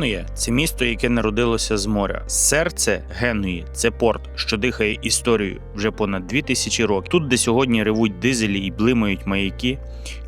Генуя це місто, яке народилося з моря. Серце Генуї це порт, що дихає історією вже понад 2000 років. Тут, де сьогодні ревуть дизелі і блимають маяки.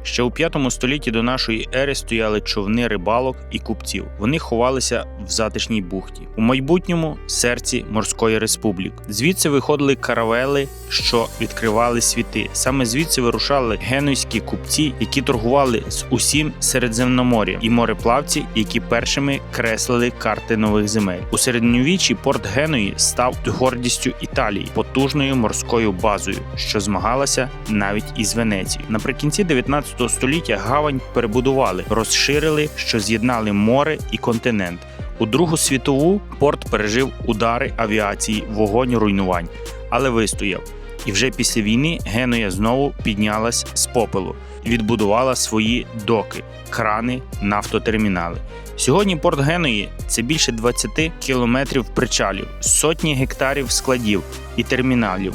Ще у 5 столітті до нашої ери стояли човни рибалок і купців. Вони ховалися в затишній бухті. У майбутньому серці морської республіки. Звідси виходили каравели, що відкривали світи. Саме звідси вирушали генуйські купці, які торгували з усім Середземномор'ям, і мореплавці, які першими креслили карти нових земель. У середньовіччі порт Генуї став гордістю Італії, потужною морською базою, що змагалася навіть із Венецією. Наприкінці 19 століття гавань перебудували, розширили, що з'єднали море і континент. У Другу світову порт пережив удари авіації, вогонь руйнувань, але вистояв. І вже після війни Генуя знову піднялась з попелу відбудувала свої доки, крани, нафтотермінали. Сьогодні порт Геної це більше 20 кілометрів причалів, сотні гектарів складів і терміналів.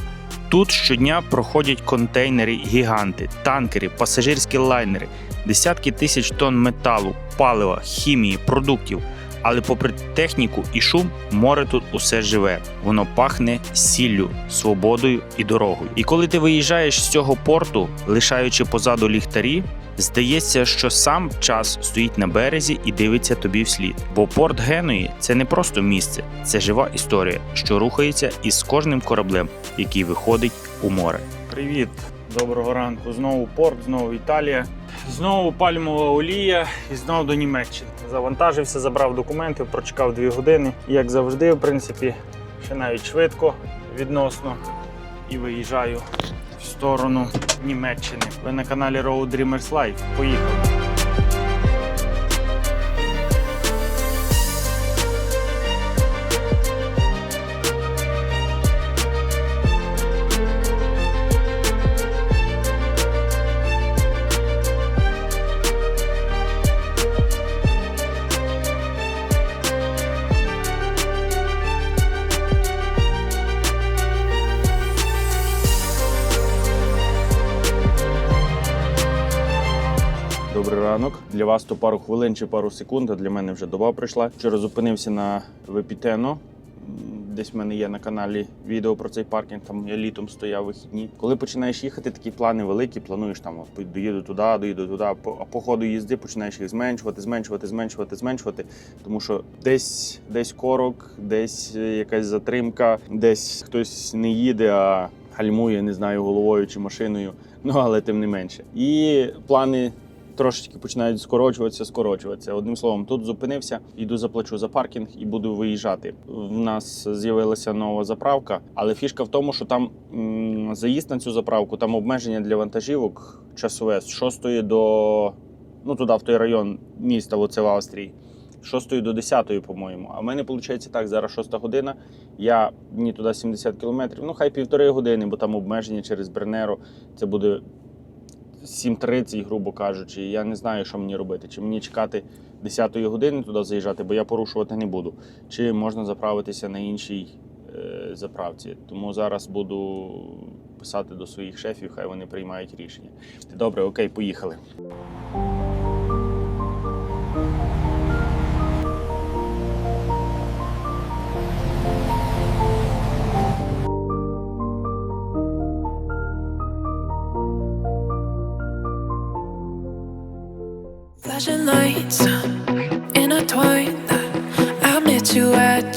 Тут щодня проходять контейнери, гіганти, танкери, пасажирські лайнери, десятки тисяч тонн металу, палива, хімії, продуктів. Але попри техніку і шум, море тут усе живе. Воно пахне сіллю, свободою і дорогою. І коли ти виїжджаєш з цього порту, лишаючи позаду ліхтарі, здається, що сам час стоїть на березі і дивиться тобі вслід. Бо порт Геної це не просто місце, це жива історія, що рухається із кожним кораблем, який виходить у море. Привіт, доброго ранку. Знову порт, знову Італія. Знову пальмова олія і знову до Німеччини. Завантажився, забрав документи, прочекав дві години. Як завжди, в принципі, ще навіть швидко відносно. І виїжджаю в сторону Німеччини. Ви на каналі Road Dreamers Life. Поїхали. Для вас то пару хвилин чи пару секунд, а для мене вже доба прийшла. Вчора зупинився на Вепітено. Десь в мене є на каналі відео про цей паркінг. Там я літом стояв вихідні. Коли починаєш їхати, такі плани великі, плануєш там доїду туди, доїду туди. А по ходу їзди починаєш їх зменшувати, зменшувати, зменшувати, зменшувати. Тому що десь десь корок, десь е, якась затримка, десь хтось не їде, а гальмує, не знаю, головою чи машиною. Ну але тим не менше. І плани трошечки починають скорочуватися, скорочуватися. Одним словом, тут зупинився, йду заплачу за паркінг і буду виїжджати. В нас з'явилася нова заправка, але фішка в тому, що там м, заїзд на цю заправку, там обмеження для вантажівок часове з 6 до ну туди, в той район міста, оце в Австрії. з 6 до 10, по-моєму. А в мене виходить так, зараз 6 година. Я мені туди 70 кілометрів. Ну, хай півтори години, бо там обмеження через Бернеру. Це буде 7.30, грубо кажучи, я не знаю, що мені робити. Чи мені чекати 10 години туди заїжджати, бо я порушувати не буду. Чи можна заправитися на іншій е, заправці. Тому зараз буду писати до своїх шефів, хай вони приймають рішення. Добре, окей, поїхали.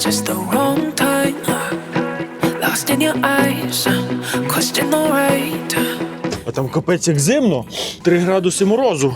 Just the wrong time. Lost in your eyes, question the right. А там капець як зимно. 3 градуси морозу.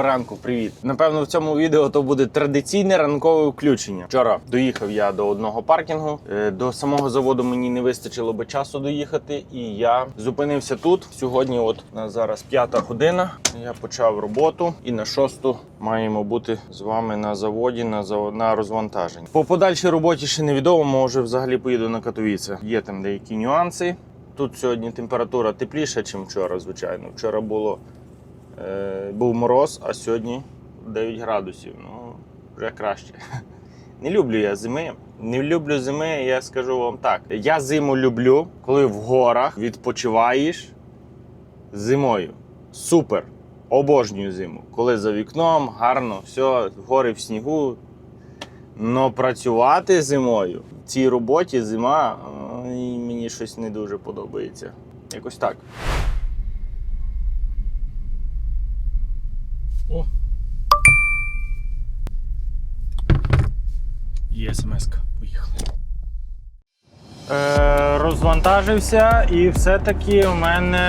Доброго ранку, привіт. Напевно, в цьому відео то буде традиційне ранкове включення. Вчора доїхав я до одного паркінгу. Е, До самого заводу мені не вистачило би часу доїхати, і я зупинився тут. Сьогодні, от на зараз п'ята година. Я почав роботу, і на шосту маємо бути з вами на заводі на на розвантаженні. По подальшій роботі ще невідомо. Може, взагалі поїду на Катовіце. Є там деякі нюанси. Тут сьогодні температура тепліша, ніж вчора, звичайно. Вчора було був мороз, а сьогодні 9 градусів. Ну, вже краще. Не люблю я зими. Не люблю зими, я скажу вам так. Я зиму люблю, коли в горах відпочиваєш зимою. Супер! Обожнюю зиму. Коли за вікном, гарно, все, гори в снігу. Но працювати зимою в цій роботі зима мені щось не дуже подобається. Якось так. О. Є смс-ка. Поїхали. Е, розвантажився, і все-таки у мене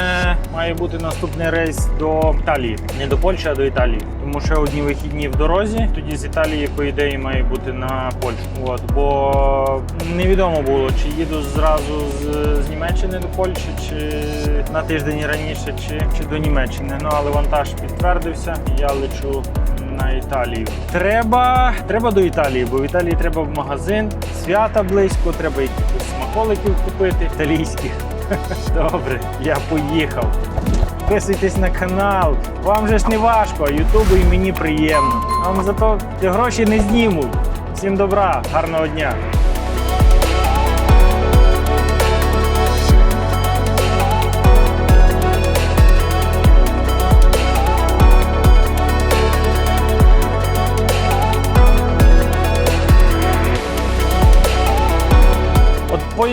має бути наступний рейс до Італії. Не до Польщі, а до Італії. Тому що одні вихідні в дорозі. Тоді з Італії, по ідеї, має бути на Польщу. От, бо невідомо було, чи їду зразу з, з Німеччини до Польщі, чи на тиждень раніше, чи, чи до Німеччини. Ну але вантаж підтвердився. Я лечу на Італію. Треба, треба до Італії, бо в Італії треба в магазин, свята близько, треба якихось смаколиків купити італійських. Добре, я поїхав. Підписуйтесь на канал. Вам же ж не важко, Ютубу і мені приємно. Вам зато гроші не зніму. Всім добра, гарного дня.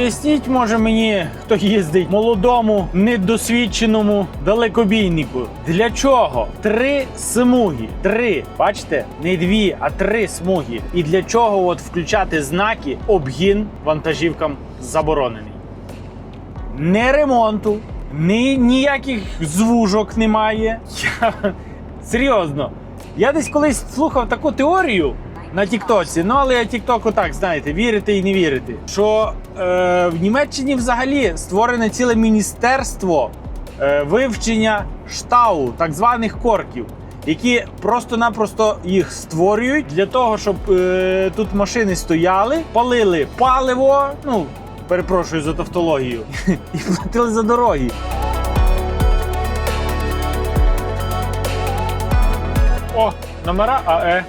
Поясніть, може мені, хто їздить молодому, недосвідченому далекобійнику. Для чого? Три смуги. Три. Бачите? Не дві, а три смуги. І для чого от включати знаки обгін вантажівкам заборонений? Не ремонту, ні, ніяких звужок немає. Я серйозно. Я десь колись слухав таку теорію на Тіктоці, ну але я Тіктоку так, знаєте, вірити і не вірити. Що е, в Німеччині взагалі створене ціле міністерство е, вивчення штау, так званих корків, які просто-напросто їх створюють для того, щоб е, тут машини стояли, палили паливо, ну перепрошую за тавтологію, і платили за дороги. О, номера АЕ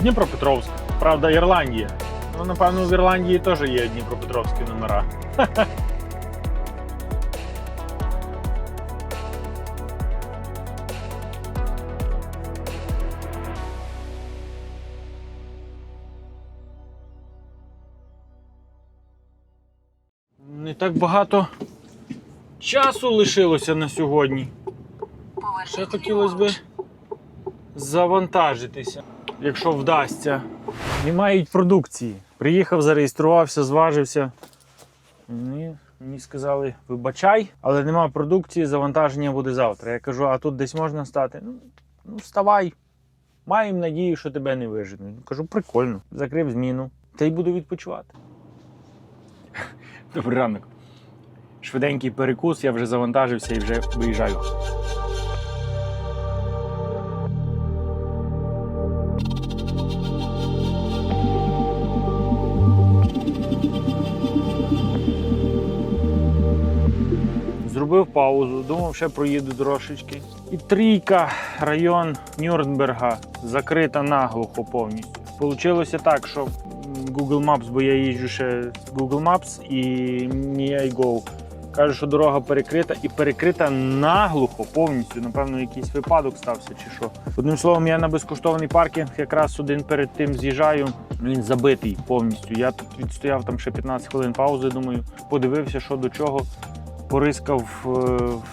Дніпропетровськ. Правда, Ірландія. Ну, напевно, в Ірландії теж є Дніпропетровські номера. Не так багато часу лишилося на сьогодні. Ще хотілося би завантажитися, якщо вдасться. Не мають продукції. Приїхав, зареєструвався, зважився. Мені, мені сказали, вибачай, але нема продукції, завантаження буде завтра. Я кажу, а тут десь можна стати? Ну, ну вставай. Маємо надію, що тебе не виженуть. Кажу, прикольно. Закрив зміну. Та й буду відпочивати. Добрий ранок. Швиденький перекус, я вже завантажився і вже виїжджаю. Зробив паузу, думав, ще проїду трошечки. І трійка, район Нюрнберга, закрита наглухо повністю. Получилося так, що Google Maps, бо я їжджу ще Google Maps і MiiGo. Каже, що дорога перекрита і перекрита наглухо повністю. Напевно, якийсь випадок стався чи що. Одним словом, я на безкоштовний паркінг якраз один перед тим з'їжджаю. Він забитий повністю. Я тут відстояв там ще 15 хвилин паузи. Думаю, подивився, що до чого. Порискав е,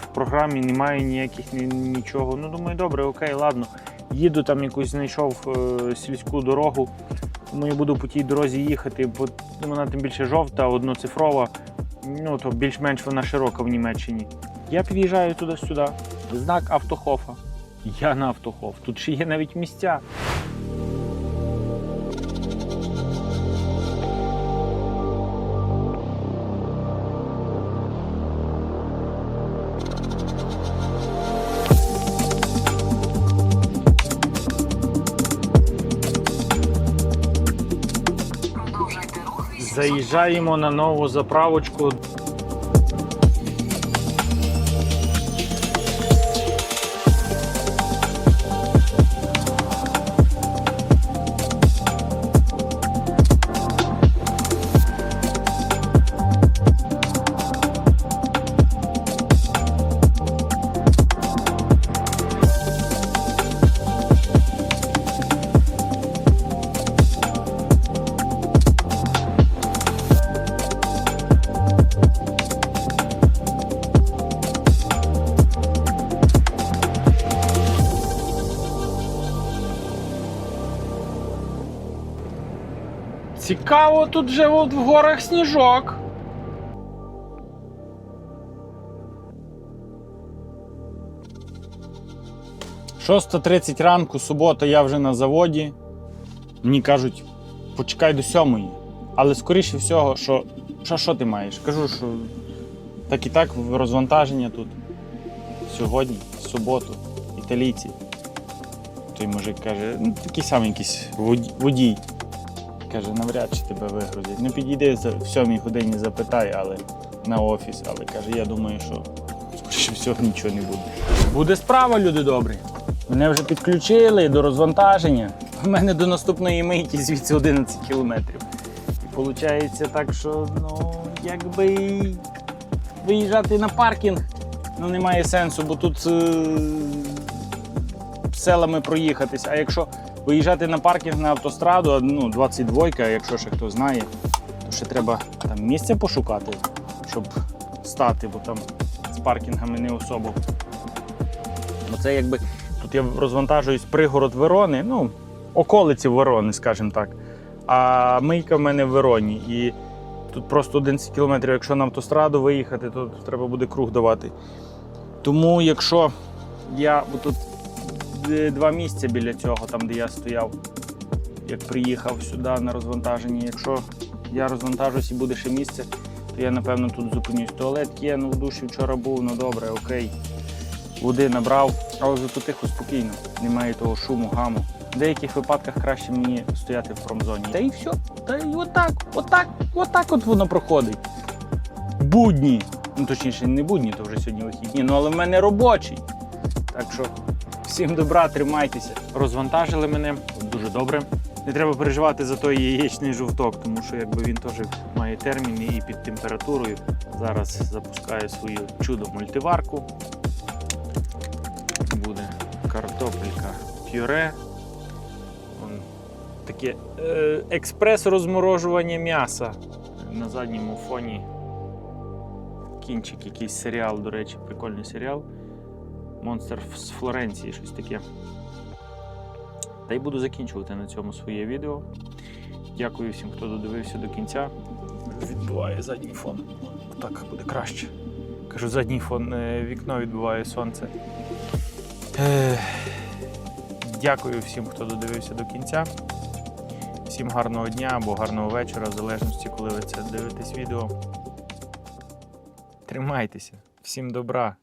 в програмі, немає ніяких нічого. Ну, думаю, добре, окей, ладно. Їду там якусь знайшов е, сільську дорогу. Думаю, буду по тій дорозі їхати, бо вона тим більше жовта, одноцифрова. Ну, то більш-менш вона широка в Німеччині. Я під'їжджаю туди-сюди. Знак автохофа. Я на автохов. Тут ще є навіть місця. Заїжджаємо на нову заправочку. Цікаво, тут же от в горах сніжок. Шоста 30 ранку, субота, я вже на заводі. Мені кажуть, почекай до сьомої. Але скоріше всього, що, що, що ти маєш? Кажу, що так і так розвантаження тут. Сьогодні, в суботу, італійці. Той мужик каже, ну такий самий якийсь водій. Каже, навряд чи тебе вигрузять. Ну підійди за- в сьомій годині запитай, але на офіс. Але каже, я думаю, що скоріше всього нічого не буде. Буде справа, люди добрі. Мене вже підключили до розвантаження. У мене до наступної мийки звідси 11 кілометрів. І виходить так, що ну, якби виїжджати на паркінг ну, немає сенсу, бо тут е- селами проїхатись. А якщо виїжджати на паркінг на автостраду, ну, 22, якщо ще хто знає, то ще треба там місце пошукати, щоб стати, бо там з паркінгами не особо. Бо це якби тут я розвантажуюсь пригород Верони, ну, околиці Верони, скажімо так. А мийка в мене в Вероні. І тут просто 11 кілометрів, якщо на автостраду виїхати, то треба буде круг давати. Тому якщо я тут два місця біля цього, там де я стояв, як приїхав сюди на розвантаження. Якщо я розвантажуюсь і буде ще місце, то я напевно тут зупинюсь. Туалет є, ну в душі вчора був, ну добре, окей. Води набрав, але зато тихо, спокійно, немає того шуму, гаму. В деяких випадках краще мені стояти в промзоні. Та і все. Та й отак, отак, отак от воно проходить. Будні. Ну точніше, не будні, то вже сьогодні вихідні, ну але в мене робочий. Так що всім добра, тримайтеся. Розвантажили мене дуже добре. Не треба переживати за той яєчний жовток, тому що якби він теж має терміни і під температурою. Зараз запускаю свою чудо мультиварку. Буде картопелька пюре. Вон Таке е, експрес-розморожування м'яса. На задньому фоні кінчик, якийсь серіал, до речі, прикольний серіал. Монстр з Флоренції, щось таке. Та й буду закінчувати на цьому своє відео. Дякую всім, хто додивився до кінця. Відбиває задній фон. Так буде краще. Кажу, задній фон, е, вікно відбиває сонце. Дякую всім, хто додивився до кінця. Всім гарного дня або гарного вечора, в залежності, коли ви це дивитесь відео. Тримайтеся, всім добра.